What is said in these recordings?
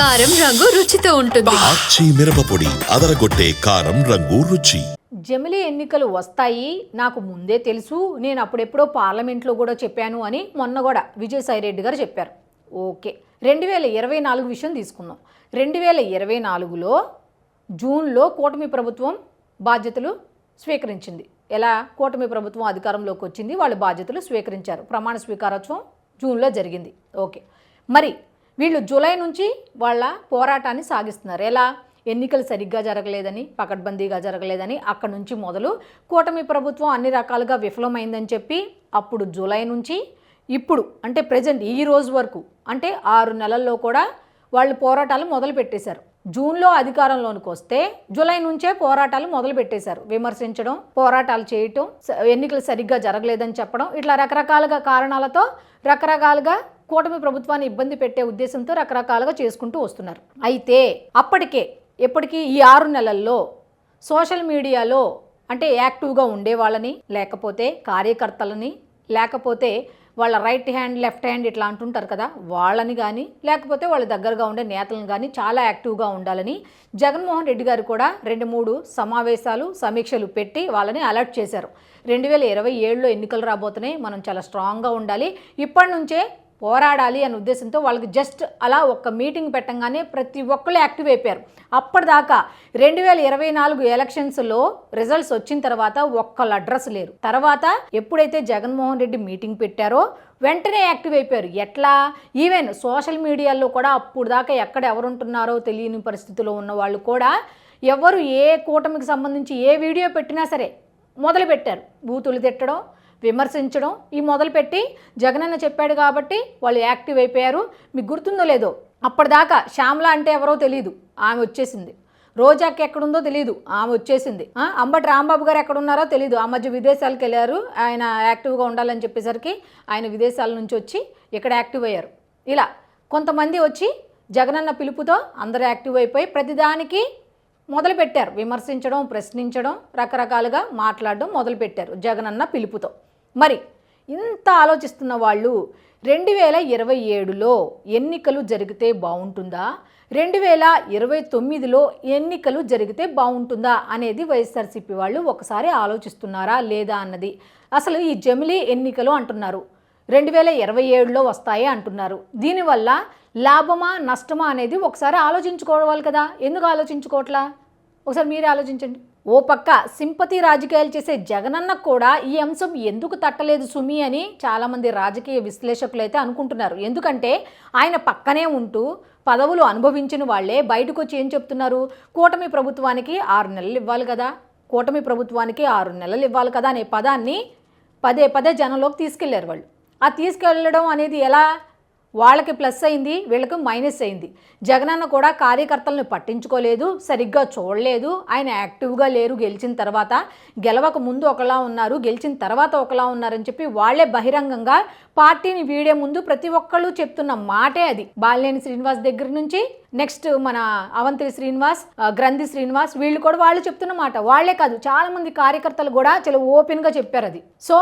కారం రంగు రుచితో ఉంటుంది. ఆచి మిరపపొడి అదరగొట్టే కారం రంగు రుచి. జమిలీ ఎన్నికలు వస్తాయి నాకు ముందే తెలుసు నేను అప్పుడెప్పుడో పార్లమెంట్లో కూడా చెప్పాను అని మొన్న కూడా విజయసాయి రెడ్డి గారు చెప్పారు. ఓకే రెండు వేల ఇరవై నాలుగు విషయం తీసుకుందాం. రెండు వేల ఇరవై నాలుగులో జూన్లో కూటమి ప్రభుత్వం బాధ్యతలు స్వీకరించింది. ఎలా? కూటమి ప్రభుత్వం అధికారంలోకి వచ్చింది వాళ్ళు బాధ్యతలు స్వీకరించారు. ప్రమాణ స్వీకారోత్సవం జూన్లో జరిగింది. ఓకే మరి వీళ్ళు జూలై నుంచి వాళ్ళ పోరాటాన్ని సాగిస్తున్నారు. ఎలా? ఎన్నికలు సరిగ్గా జరగలేదని పకడ్బందీగా జరగలేదని అక్కడి నుంచి మొదలు కూటమి ప్రభుత్వం అన్ని రకాలుగా విఫలమైందని చెప్పి అప్పుడు జూలై నుంచి ఇప్పుడు అంటే ప్రజెంట్ ఈ రోజు వరకు అంటే ఆరు నెలల్లో కూడా వాళ్ళు పోరాటాలు మొదలు పెట్టేశారు. జూన్లో అధికారంలోనికి వస్తే జూలై నుంచే పోరాటాలు మొదలు పెట్టేశారు. విమర్శించడం పోరాటాలు చేయటం స- ఎన్నికలు సరిగ్గా జరగలేదని చెప్పడం ఇట్లా రకరకాలుగా కారణాలతో రకరకాలుగా కూటమి ప్రభుత్వాన్ని ఇబ్బంది పెట్టే ఉద్దేశంతో రకరకాలుగా చేసుకుంటూ వస్తున్నారు. అయితే అప్పటికే ఎప్పటికీ ఈ ఆరు నెలల్లో సోషల్ మీడియాలో అంటే యాక్టివ్గా ఉండే వాళ్ళని లేకపోతే కార్యకర్తలని లేకపోతే వాళ్ళ రైట్ హ్యాండ్ లెఫ్ట్ హ్యాండ్ ఇట్లా అంటుంటారు కదా వాళ్ళని కానీ లేకపోతే వాళ్ళ దగ్గరగా ఉండే నేతలను కానీ చాలా యాక్టివ్గా ఉండాలని జగన్మోహన్ రెడ్డి గారు కూడా రెండు మూడు సమావేశాలు సమీక్షలు పెట్టి వాళ్ళని అలర్ట్ చేశారు. రెండు వేల ఇరవై ఏడులో ఎన్నికలు రాబోతున్నాయి మనం చాలా స్ట్రాంగ్గా ఉండాలి. ఇప్పటి నుంచే పోరాడాలి అనే ఉద్దేశంతో వాళ్ళకి జస్ట్ అలా ఒక్క మీటింగ్ పెట్టంగానే ప్రతి ఒక్కళ్ళు యాక్టివ్ అయిపోయారు. అప్పటిదాకా రెండు వేల ఇరవై నాలుగు ఎలక్షన్స్లో రిజల్ట్స్ వచ్చిన తర్వాత ఒక్కళ్ళ అడ్రస్ లేరు. తర్వాత ఎప్పుడైతే జగన్మోహన్ రెడ్డి మీటింగ్ పెట్టారో వెంటనే యాక్టివ్ అయిపోయారు. ఎట్లా? ఈవెన్ సోషల్ మీడియాలో కూడా అప్పుడు దాకా ఎక్కడ ఎవరుంటున్నారో తెలియని పరిస్థితిలో ఉన్న వాళ్ళు కూడా ఎవరు ఏ కూటమికి సంబంధించి ఏ వీడియో పెట్టినా సరే మొదలుపెట్టారు. బూతులు తిట్టడం విమర్శించడం ఈ మొదలుపెట్టి జగనన్న చెప్పాడు కాబట్టి వాళ్ళు యాక్టివ్ అయిపోయారు. మీకు గుర్తుందో లేదో అప్పటిదాకా శ్యామల అంటే ఎవరో తెలియదు ఆమె వచ్చేసింది. రోజాకి ఎక్కడుందో తెలియదు ఆమె వచ్చేసింది. ఆ, అంబటి రాంబాబు గారు ఎక్కడున్నారో తెలియదు ఆ మధ్య విదేశాలకు వెళ్ళారు. ఆయన యాక్టివ్గా ఉండాలని చెప్పేసరికి ఆయన విదేశాల నుంచి వచ్చి ఇక్కడ యాక్టివ్ అయ్యారు. ఇలా కొంతమంది వచ్చి జగనన్న పిలుపుతో అందరూ యాక్టివ్ అయిపోయి ప్రతిదానికి మొదలుపెట్టారు. విమర్శించడం ప్రశ్నించడం రకరకాలుగా మాట్లాడడం మొదలుపెట్టారు జగనన్న పిలుపుతో. మరి ఇంత ఆలోచిస్తున్న వాళ్ళు రెండు వేల ఇరవై ఏడులో ఎన్నికలు జరిగితే బాగుంటుందా? రెండు వేల ఇరవై తొమ్మిదిలో ఎన్నికలు జరిగితే బాగుంటుందా? అనేది వైఎస్ఆర్సీపీ వాళ్ళు ఒకసారి ఆలోచిస్తున్నారా లేదా అన్నది. అసలు ఈ జమిలీ ఎన్నికలు అంటున్నారు. రెండు వేల ఇరవై ఏడులో వస్తాయి అంటున్నారు. దీనివల్ల లాభమా నష్టమా అనేది ఒకసారి ఆలోచించుకోవాలి కదా. ఎందుకు ఆలోచించుకోవట్లా? ఒకసారి మీరే ఆలోచించండి. ఓ పక్క సింపతి రాజకీయాలు చేసే జగనన్న కూడా ఈ అంశం ఎందుకు తట్టలేదు సుమి అని చాలామంది రాజకీయ విశ్లేషకులు అయితే అనుకుంటున్నారు. ఎందుకంటే ఆయన పక్కనే ఉంటూ పదవులు అనుభవించిన వాళ్ళే బయటకు వచ్చి ఏం చెప్తున్నారు? కూటమి ప్రభుత్వానికి ఆరు నెలలు ఇవ్వాలి కదా. కూటమి ప్రభుత్వానికి ఆరు నెలలు ఇవ్వాలి కదా అనే పదాన్ని పదే పదే జనంలోకి తీసుకెళ్ళారు వాళ్ళు. ఆ తీసుకెళ్ళడం అనేది ఎలా వాళ్ళకి ప్లస్ అయింది వీళ్ళకి మైనస్ అయింది. జగనన్న కూడా కార్యకర్తలను పట్టించుకోలేదు సరిగ్గా చూడలేదు. ఆయన యాక్టివ్గా లేరు గెలిచిన తర్వాత. గెలవక ముందు ఒకలా ఉన్నారు గెలిచిన తర్వాత ఒకలా ఉన్నారని చెప్పి వాళ్ళే బహిరంగంగా పార్టీని వీడే ముందు ప్రతి ఒక్కళ్ళు చెప్తున్న మాటే అది. బాలినేని శ్రీనివాస్ దగ్గర నుంచి నెక్స్ట్ మన అవంతి శ్రీనివాస్ గ్రంథి శ్రీనివాస్ వీళ్ళు కూడా వాళ్ళు చెప్తున్న మాట. వాళ్ళే కాదు చాలా మంది కార్యకర్తలు కూడా చాలా ఓపెన్గా చెప్పారు అది. సో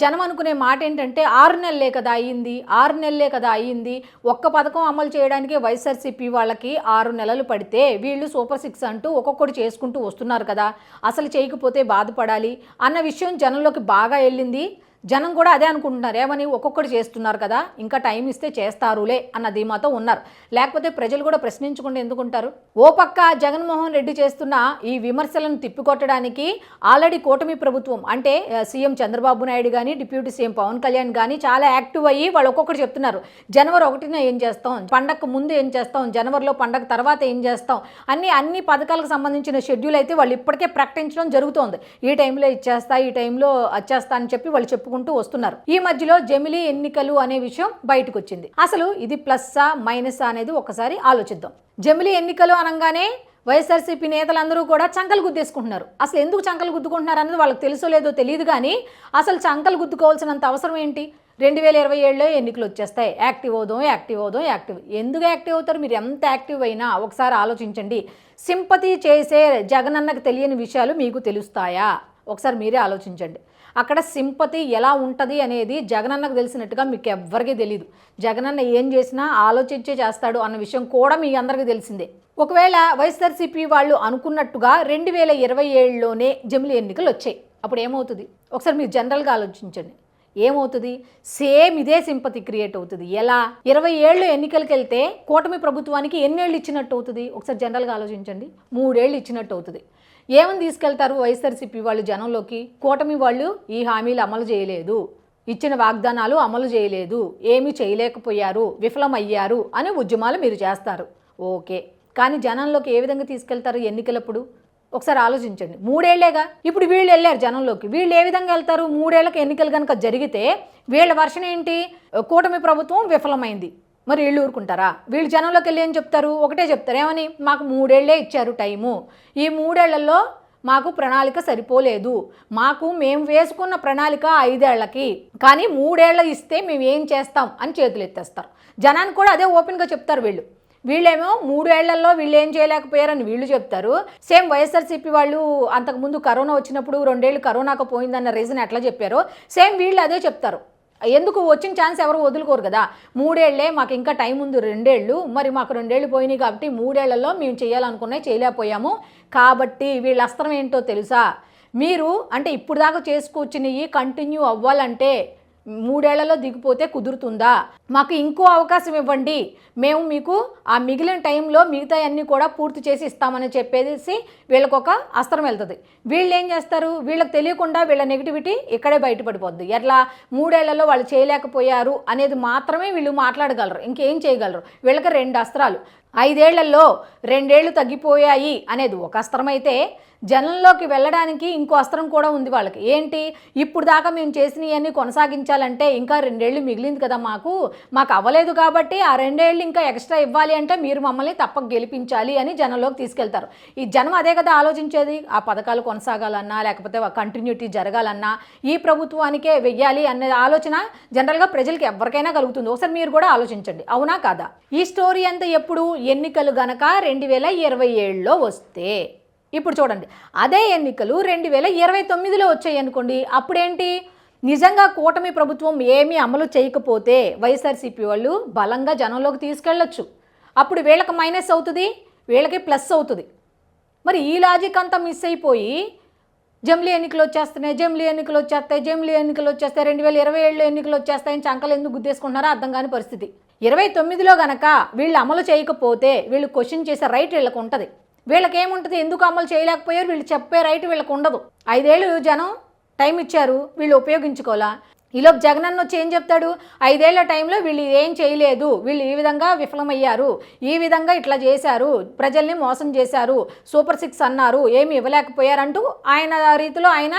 జనం అనుకునే మాట ఏంటంటే ఆరు నెలలే కదా అయ్యింది ఆరు నెలలే కదా అయ్యింది ఒక్క పథకం అమలు చేయడానికి వైఎస్ఆర్సీపీ వాళ్ళకి ఆరు నెలలు పడితే వీళ్ళు సూపర్ సిక్స్ అంటూ ఒక్కొక్కటి చేసుకుంటూ వస్తున్నారు కదా అసలు చేయకపోతే బాధపడాలి అన్న విషయం జనంలోకి బాగా వెళ్ళింది. జనం కూడా అదే అనుకుంటున్నారు. ఏమని? ఒక్కొక్కటి చేస్తున్నారు కదా ఇంకా టైం ఇస్తే చేస్తారులే అన్న ధీమాతో ఉన్నారు. లేకపోతే ప్రజలు కూడా ప్రశ్నించకుండా ఎందుకుంటారు? ఓ పక్క జగన్మోహన్ రెడ్డి చేస్తున్న ఈ విమర్శలను తిప్పికొట్టడానికి ఆల్రెడీ కూటమి ప్రభుత్వం అంటే సీఎం చంద్రబాబు నాయుడు కానీ డిప్యూటీ సీఎం పవన్ కళ్యాణ్ కానీ చాలా యాక్టివ్ అయ్యి వాళ్ళు ఒక్కొక్కటి చెప్తున్నారు. జనవరి ఒకటిన ఏం చేస్తాం? పండగ ముందు ఏం చేస్తాం? జనవరిలో పండగ తర్వాత ఏం చేస్తాం? అన్ని అన్ని పథకాలకు సంబంధించిన షెడ్యూల్ అయితే వాళ్ళు ఇప్పటికే ప్రకటించడం జరుగుతోంది. ఈ టైంలో ఇచ్చేస్తా ఈ టైంలో వచ్చేస్తా అని చెప్పి వాళ్ళు చెప్పుకుంటారు చెప్పుకుంటూ వస్తున్నారు. ఈ మధ్యలో జమిలీ ఎన్నికలు అనే విషయం బయటకు వచ్చింది అసలు ఇది ప్లస్సా మైనసా అనేది ఒకసారి ఆలోచిద్దాం. జమిలీ ఎన్నికలు అనగానే వైఎస్ఆర్సీపీ నేతలందరూ కూడా చంకలు గుద్దేసుకుంటున్నారు. అసలు ఎందుకు చంకలు గుద్దుకుంటున్నారు అనేది వాళ్ళకి తెలుసో లేదో తెలియదు కానీ అసలు చంకలు గుద్దుకోవాల్సినంత అవసరం ఏంటి? రెండు వేల ఇరవై ఏడులో ఎన్నికలు వచ్చేస్తాయి. యాక్టివ్ అవుదాం యాక్టివ్ అవుదాం యాక్టివ్. ఎందుకు యాక్టివ్ అవుతారు? మీరు ఎంత యాక్టివ్ అయినా ఒకసారి ఆలోచించండి. సింపతి చేసే జగనన్నకు తెలియని విషయాలు మీకు తెలుస్తాయా? ఒకసారి మీరే ఆలోచించండి. అక్కడ సింపతి ఎలా ఉంటుంది అనేది జగనన్నకు తెలిసినట్టుగా మీకు ఎవ్వరికీ తెలియదు జగనన్న ఏం చేసినా ఆలోచించే చేస్తాడు అన్న విషయం కూడా మీ అందరికీ తెలిసిందే. ఒకవేళ వైఎస్ఆర్సీపీ వాళ్ళు అనుకున్నట్టుగా రెండు వేల ఇరవై ఏడులోనే జమిలి ఎన్నికలు వచ్చాయి అప్పుడు ఏమవుతుంది ఒకసారి మీరు జనరల్గా ఆలోచించండి. ఏమవుతుంది? సేమ్ ఇదే సింపతి క్రియేట్ అవుతుంది. ఎలా? ఇరవై ఏళ్ళు ఎన్నికలకు వెళ్తే కూటమి ప్రభుత్వానికి ఎన్నేళ్ళు ఇచ్చినట్టు అవుతుంది? ఒకసారి జనరల్గా ఆలోచించండి. మూడేళ్ళు ఇచ్చినట్టు అవుతుంది. ఏమని తీసుకెళ్తారు వైఎస్ఆర్సీపీ వాళ్ళు జనంలోకి? కూటమి వాళ్ళు ఈ హామీలు అమలు చేయలేదు. ఇచ్చిన వాగ్దానాలు అమలు చేయలేదు. ఏమీ చేయలేకపోయారు. విఫలమయ్యారు అనే ఉద్యమాలు మీరు చేస్తారు. ఓకే. కానీ జనంలోకి ఏ విధంగా తీసుకెళ్తారు ఎన్నికలప్పుడు? ఒకసారి ఆలోచించండి. మూడేళ్ళేగా? ఇప్పుడు వీళ్ళు వెళ్ళారు జనంలోకి. వీళ్ళు ఏ విధంగా వెళ్తారు? మూడేళ్ళకు ఎన్నికలు కనుక జరిగితే వీళ్ళ వర్షం ఏంటి? కూటమి ప్రభుత్వం విఫలమైంది. మరి వీళ్ళు ఊరుకుంటారా? వీళ్ళు జనంలోకి వెళ్ళి ఏం చెప్తారు? ఒకటే చెప్తారు. ఏమని? మాకు మూడేళ్ళే ఇచ్చారు టైము. ఈ మూడేళ్ళలో మాకు ప్రణాళిక సరిపోలేదు. మాకు మేము వేసుకున్న ప్రణాళిక ఐదేళ్ళకి. కానీ మూడేళ్ళ ఇస్తే మేము ఏం చేస్తాం? అని చేతులు ఎత్తేస్తారు జనానికి కూడా అదే ఓపెన్గా చెప్తారు వీళ్ళు. వీళ్ళేమో మూడేళ్ళలో వీళ్ళు ఏం చేయలేకపోయారని వీళ్ళు చెప్తారు. సేమ్ వైఎస్ఆర్సీపీ వాళ్ళు అంతకుముందు కరోనా వచ్చినప్పుడు రెండేళ్ళు కరోనాకు పోయిందన్న రీజన్ ఎట్లా చెప్పారో సేమ్ వీళ్ళు అదే చెప్తారు. ఎందుకు వచ్చిన ఛాన్స్ ఎవరు వదులుకోరు కదా? మూడేళ్ళే మాకు ఇంకా టైం ఉంది రెండేళ్ళు మరి మాకు రెండేళ్ళు పోయినాయి కాబట్టి మూడేళ్ళలో మేము చేయాలనుకున్నాయి చేయలేకపోయాము. కాబట్టి వీళ్ళ అస్త్రం ఏంటో తెలుసా? మీరు అంటే ఇప్పుడు దాకా చేసుకొచ్చినవి కంటిన్యూ అవ్వాలంటే మూడేళ్ళలో దిగిపోతే కుదురుతుందా? మాకు ఇంకో అవకాశం ఇవ్వండి. మేము మీకు ఆ మిగిలిన టైంలో మిగతా అన్నీ కూడా పూర్తి చేసి ఇస్తామని చెప్పేసి వీళ్ళకు ఒక అస్త్రం వెళ్తుంది. వీళ్ళు ఏం చేస్తారు? వీళ్ళకి తెలియకుండా వీళ్ళ నెగిటివిటీ ఇక్కడే బయటపడిపోద్ది. ఎట్లా? మూడేళ్ళలో వాళ్ళు చేయలేకపోయారు అనేది మాత్రమే వీళ్ళు మాట్లాడగలరు. ఇంకేం చేయగలరు? వీళ్ళకి రెండు అస్త్రాలు. ఐదేళ్ళలో రెండేళ్ళు తగ్గిపోయాయి అనేది ఒక అస్త్రం అయితే జనంలోకి వెళ్ళడానికి ఇంకో అస్త్రం కూడా ఉంది వాళ్ళకి. ఏంటి? ఇప్పుడు దాకా మేము చేసినవన్నీ కొనసాగించాలంటే ఇంకా రెండేళ్ళు మిగిలింది కదా మాకు. మాకు అవ్వలేదు కాబట్టి ఆ రెండేళ్ళు ఇంకా ఎక్స్ట్రా ఇవ్వాలి అంటే మీరు మమ్మల్ని తప్పక గెలిపించాలి అని జనంలోకి తీసుకెళ్తారు. ఈ జనం అదే కదా ఆలోచించేది? ఆ పథకాలు కొనసాగాలన్నా లేకపోతే కంటిన్యూటీ జరగాలన్నా ఈ ప్రభుత్వానికే వెయ్యాలి అనే ఆలోచన జనరల్గా ప్రజలకు ఎవరికైనా కలుగుతుంది. ఒకసారి మీరు కూడా ఆలోచించండి. అవునా కాదా? ఈ స్టోరీ అంతా ఎప్పుడు? ఎన్నికలు గనక రెండు వేల ఇరవై ఏడులో వస్తే ఇప్పుడు చూడండి అదే ఎన్నికలు రెండు వేల ఇరవై తొమ్మిదిలో వచ్చాయి అనుకోండి అప్పుడేంటి? నిజంగా కూటమి ప్రభుత్వం ఏమీ అమలు చేయకపోతే వైఎస్ఆర్సీపీ వాళ్ళు బలంగా జనంలోకి తీసుకెళ్ళొచ్చు. అప్పుడు వీళ్ళకి మైనస్ అవుతుంది వీళ్ళకి ప్లస్ అవుతుంది. మరి ఈ లాజిక్ అంతా మిస్ అయిపోయి జమిలీ ఎన్నికలు వచ్చేస్తున్నాయి జమిలీ ఎన్నికలు వచ్చేస్తాయి జమిలీ ఎన్నికలు వచ్చేస్తాయి రెండు వేల ఇరవై ఏడులో ఎన్నికలు వచ్చేస్తాయని చంకలు ఎందుకు గుద్దేసుకుంటున్నారో అర్థం కాని పరిస్థితి. ఇరవై తొమ్మిదిలో గనక వీళ్ళు అమలు చేయకపోతే వీళ్ళు క్వశ్చన్ చేసే రైట్ వీళ్ళకు ఉంటుంది. వీళ్ళకేముంటుంది? ఎందుకు అమలు చేయలేకపోయారు? వీళ్ళు చెప్పే రైట్ వీళ్ళకి ఉండదు. ఐదేళ్ళు జనం టైం ఇచ్చారు. వీళ్ళు ఉపయోగించుకోవాలా? ఈలోపు జగనన్న వచ్చి ఏం చెప్తాడు? ఐదేళ్ళ టైంలో వీళ్ళు ఏం చేయలేదు. వీళ్ళు ఈ విధంగా విఫలమయ్యారు. ఈ విధంగా ఇట్లా చేశారు. ప్రజల్ని మోసం చేశారు. సూపర్ సిక్స్ అన్నారు. ఏమి ఇవ్వలేకపోయారంటూ ఆయన రీతిలో ఆయన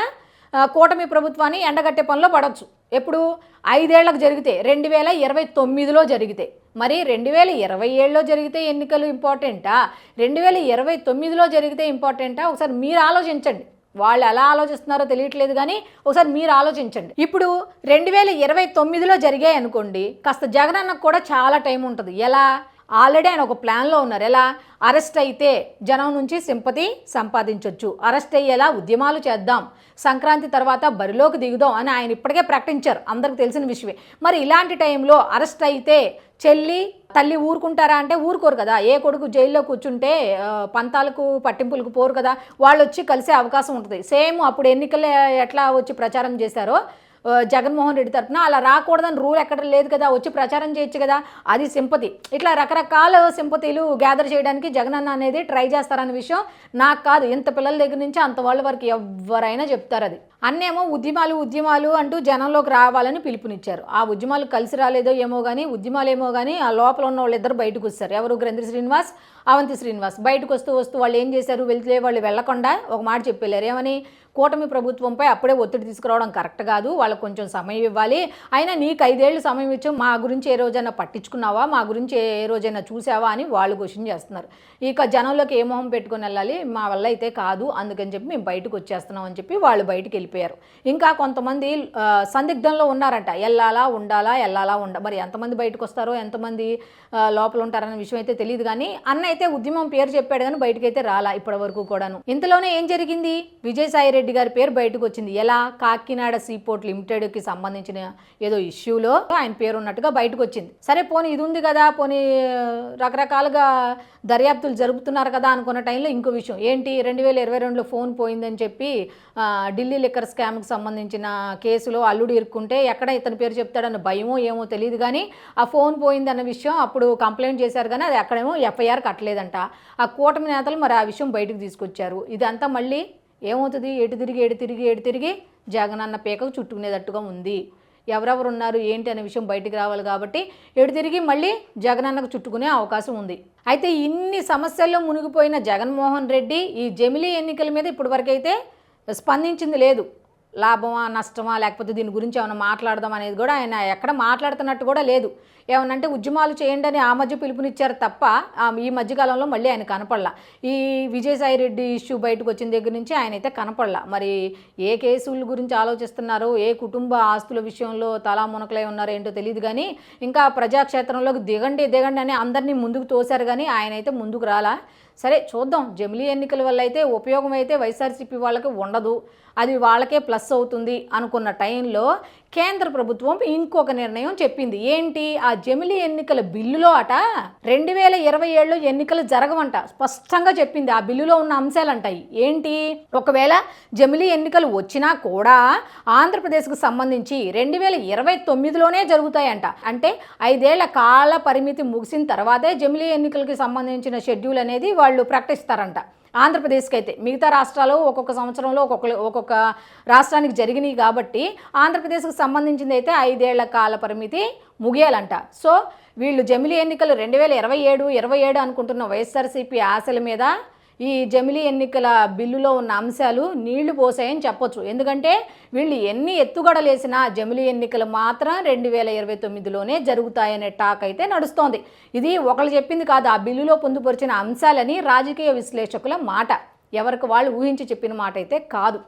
కూటమి ప్రభుత్వాన్ని ఎండగట్టే పనిలో పడవచ్చు ఎప్పుడు? ఐదేళ్ళకు జరిగితే రెండు వేల ఇరవై తొమ్మిదిలో జరిగితే. మరి రెండు వేల ఇరవై ఏడులో జరిగితే ఎన్నికలు ఇంపార్టెంటా? రెండు వేల ఇరవై తొమ్మిదిలో జరిగితే ఇంపార్టెంటా? ఒకసారి మీరు ఆలోచించండి. వాళ్ళు ఎలా ఆలోచిస్తున్నారో తెలియట్లేదు కానీ ఒకసారి మీరు ఆలోచించండి. ఇప్పుడు రెండు వేల ఇరవై తొమ్మిదిలో జరిగాయి అనుకోండి కాస్త జగనన్నకు కూడా చాలా టైం ఉంటుంది. ఎలా? ఆల్రెడీ ఆయన ఒక ప్లాన్లో ఉన్నారు. ఎలా? అరెస్ట్ అయితే జనం నుంచి సింపతి సంపాదించవచ్చు అరెస్ట్ అయ్యేలా ఉద్యమాలు చేద్దాం. సంక్రాంతి తర్వాత బరిలోకి దిగుదాం అని ఆయన ఇప్పటికే ప్రకటించారు. అందరికి తెలిసిన విషయమే. మరి ఇలాంటి టైంలో అరెస్ట్ అయితే చెల్లి తల్లి ఊరుకుంటారా అంటే ఊరుకోరు కదా. ఏ కొడుకు జైల్లో కూర్చుంటే పంతాలకు పట్టింపులకు పోరు కదా. వాళ్ళు వచ్చి కలిసే అవకాశం ఉంటుంది. సేమ్ అప్పుడు ఎన్నికలు ఎట్లా వచ్చి ప్రచారం చేశారో జగన్మోహన్ రెడ్డి తరఫున అలా రాకూడదని రూల్ ఎక్కడ లేదు కదా వచ్చి ప్రచారం చేయొచ్చు కదా అది సింపతి. ఇట్లా రకరకాల సింపతిలు గ్యాదర్ చేయడానికి జగనన్న అనేది ట్రై చేస్తారనే విషయం నాకు కాదు. ఇంత పిల్లల దగ్గర నుంచి అంత వాళ్ళ వరకు ఎవరైనా చెప్తారు అది. అన్నేమో ఉద్యమాలు ఉద్యమాలు అంటూ జనంలోకి రావాలని పిలుపునిచ్చారు. ఆ ఉద్యమాలు కలిసి రాలేదో ఏమో కానీ ఉద్యమాలు ఏమో కానీ ఆ లోపల ఉన్న వాళ్ళిద్దరు బయటకు వస్తారు. ఎవరు గ్రంథి శ్రీనివాస్ అవంతి శ్రీనివాస్. బయటకు వస్తూ వస్తూ వాళ్ళు ఏం చేశారు? వెళ్తే వాళ్ళు వెళ్ళకుండా ఒక మాట చెప్పేళ్ళారు ఏమని? కూటమి ప్రభుత్వంపై అప్పుడే ఒత్తిడి తీసుకురావడం కరెక్ట్ కాదు. వాళ్ళకు కొంచెం సమయం ఇవ్వాలి. అయినా నీకు ఐదేళ్ళు సమయం ఇచ్చాం మా గురించి ఏ రోజైనా పట్టించుకున్నావా? మా గురించి ఏ రోజైనా చూసావా? అని వాళ్ళు క్వశ్చన్ చేస్తున్నారు. ఇక జనంలోకి ఏ మొహం పెట్టుకుని వెళ్ళాలి? మా వల్ల అయితే కాదు. అందుకని చెప్పి మేము బయటకు వచ్చేస్తున్నాం అని చెప్పి వాళ్ళు బయటికి వెళ్ళిపోయారు. ఇంకా కొంతమంది సందిగ్ధంలో ఉన్నారంట. వెళ్ళాలా ఉండాలా వెళ్ళాలా ఉండ మరి ఎంతమంది బయటకు వస్తారో ఎంతమంది లోపల ఉంటారన్న విషయం అయితే తెలియదు కానీ అన్న అయితే ఉద్యమం పేరు చెప్పాడు కానీ బయటకైతే రాలా ఇప్పటి వరకు కూడాను. ఇంతలోనే ఏం జరిగింది? విజయసాయి రెడ్డి గారి పేరు బయటకు వచ్చింది ఎలా? కాకినాడ సీపోర్ట్ లిమిటెడ్కి సంబంధించిన ఏదో ఇష్యూలో ఆయన పేరు ఉన్నట్టుగా బయటకు వచ్చింది సరే పోనీ ఇది ఉంది కదా పోనీ రకరకాలుగా దర్యాప్తులు జరుపుతున్నారు కదా అనుకున్న టైంలో ఇంకో విషయం. ఏంటి? రెండు వేల ఇరవై రెండులో ఫోన్ పోయిందని చెప్పి ఢిల్లీ లిక్కర్ స్కామ్కి సంబంధించిన కేసులో అల్లుడు ఇరుక్కుంటే ఎక్కడ ఇతని పేరు చెప్తాడన్న భయమో ఏమో తెలియదు కానీ ఆ ఫోన్ పోయిందన్న విషయం అప్పుడు కంప్లైంట్ చేశారు కానీ అది ఎక్కడేమో ఎఫ్ఐఆర్ కట్టలేదంట. ఆ కూటమి నేతలు మరి ఆ విషయం బయటకు తీసుకొచ్చారు. ఇదంతా మళ్ళీ ఏమవుతుంది? ఎటు తిరిగి ఎటు తిరిగి ఎటు తిరిగి జగన్ అన్న పీకకు చుట్టుకునేటట్టుగా ఉంది. ఎవరెవరు ఉన్నారు ఏంటి అనే విషయం బయటికి రావాలి కాబట్టి ఎటు తిరిగి మళ్ళీ జగనన్నకు చుట్టుకునే అవకాశం ఉంది. అయితే ఇన్ని సమస్యల్లో మునిగిపోయిన జగన్మోహన్ రెడ్డి ఈ జమిలీ ఎన్నికల మీద ఇప్పటివరకైతే స్పందించింది లేదు. లాభమా నష్టమా లేకపోతే దీని గురించి ఏమైనా మాట్లాడదాం అనేది కూడా ఆయన ఎక్కడ మాట్లాడుతున్నట్టు కూడా లేదు. ఏమనంటే ఉద్యమాలు చేయండి అని ఆ మధ్య పిలుపునిచ్చారు తప్ప ఈ మధ్యకాలంలో మళ్ళీ ఆయన కనపడలా. ఈ విజయసాయి రెడ్డి ఇష్యూ బయటకు వచ్చిన దగ్గర నుంచి ఆయన అయితే కనపడలా. మరి ఏ కేసుల గురించి ఆలోచిస్తున్నారో ఏ కుటుంబ ఆస్తుల విషయంలో తలా మునకలై ఉన్నారో ఏంటో తెలియదు కానీ ఇంకా ప్రజాక్షేత్రంలోకి దిగండి దిగండి అని అందరినీ ముందుకు తోశారు కానీ ఆయన అయితే ముందుకు రాలా. సరే చూద్దాం. జమిలీ ఎన్నికల వల్ల అయితే ఉపయోగం అయితే వైఎస్ఆర్సీపీ వాళ్ళకి ఉండదు. అది వాళ్ళకే ప్లస్ అవుతుంది అనుకున్న టైంలో కేంద్ర ప్రభుత్వం ఇంకొక నిర్ణయం చెప్పింది. ఏంటి? ఆ జమిలి ఎన్నికల బిల్లులో అట రెండు వేల ఇరవై ఏడులో ఎన్నికలు జరగవంట. స్పష్టంగా చెప్పింది. ఆ బిల్లులో ఉన్న అంశాలు అంటాయి ఏంటి? ఒకవేళ జమిలి ఎన్నికలు వచ్చినా కూడా ఆంధ్రప్రదేశ్కు సంబంధించి రెండు వేల ఇరవై తొమ్మిదిలోనే జరుగుతాయంట. అంటే ఐదేళ్ళ కాల పరిమితి ముగిసిన తర్వాతే జమిలి ఎన్నికలకి సంబంధించిన షెడ్యూల్ అనేది వాళ్ళు ప్రకటిస్తారంట. ఆంధ్రప్రదేశ్కి అయితే మిగతా రాష్ట్రాలు ఒక్కొక్క సంవత్సరంలో ఒక్కొక్క ఒక్కొక్క రాష్ట్రానికి జరిగినాయి కాబట్టి ఆంధ్రప్రదేశ్కి సంబంధించింది అయితే ఐదేళ్ళ కాల పరిమితి ముగియాలంట. సో వీళ్ళు జమిలీ ఎన్నికలు రెండు వేల ఇరవై ఏడు ఇరవై ఏడు అనుకుంటున్న వైఎస్ఆర్సీపీ ఆశల మీద ఈ జమిలీ ఎన్నికల బిల్లులో ఉన్న అంశాలు నీళ్ళు పోసాయని చెప్పొచ్చు. ఎందుకంటే వీళ్ళు ఎన్ని ఎత్తుగడలేసినా జమిలీ ఎన్నికలు మాత్రం రెండు వేల ఇరవై తొమ్మిదిలోనే జరుగుతాయనే టాక్ అయితే నడుస్తోంది. ఇది ఒకళ్ళు చెప్పింది కాదు ఆ బిల్లులో పొందుపరిచిన అంశాలని రాజకీయ విశ్లేషకుల మాట. ఎవరికి వాళ్ళు ఊహించి చెప్పిన మాట అయితే కాదు.